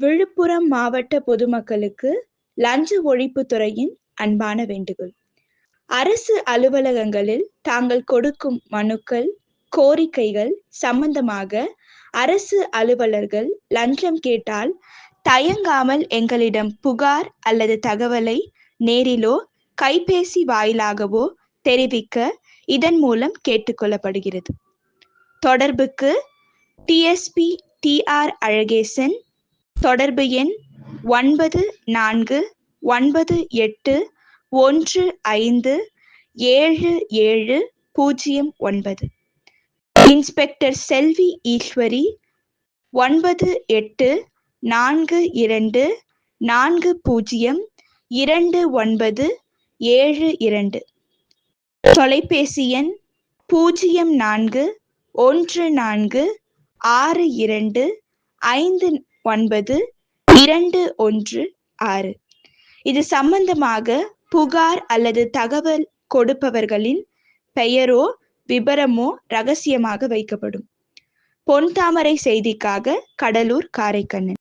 விழுப்புரம் மாவட்ட பொதுமக்களுக்கு லஞ்ச ஒழிப்புத்துறையின் அன்பான வேண்டுகோள். அரசு அலுவலகங்களில் தாங்கள் கொடுக்கும் மனுக்கள் கோரிக்கைகள் சம்பந்தமாக அரசு அலுவலர்கள் லஞ்சம் கேட்டால் தயங்காமல் எங்களிடம் புகார் அல்லது தகவலை நேரிலோ கைபேசி வாயிலாகவோ தெரிவிக்க இதன் மூலம் கேட்டுக்கொள்ளப்படுகிறது தொடர்புக்கு டிஎஸ்பி டிஆர் அழகேசன் தொடர்பு எண் ஒன்பது நான்கு ஒன்பது எட்டு ஒன்று ஐந்து ஏழு ஏழு பூஜ்ஜியம் ஒன்பது. இன்ஸ்பெக்டர் செல்வி ஈஸ்வரி ஒன்பது எட்டு நான்கு இரண்டு நான்கு பூஜ்ஜியம் இரண்டு ஒன்பது ஏழு இரண்டு. தொலைபேசி எண் பூஜ்ஜியம் நான்கு ஒன்று நான்கு ஆறு இரண்டு ஐந்து ஒன்பது இரண்டு ஒன்று ஆறு. இது சம்பந்தமாக புகார் அல்லது தகவல் கொடுப்பவர்களின் பெயரோ விபரமோ ரகசியமாக வைக்கப்படும். பொன் தாமரை செய்திக்காக கடலூர் காரைக்கண்ணன்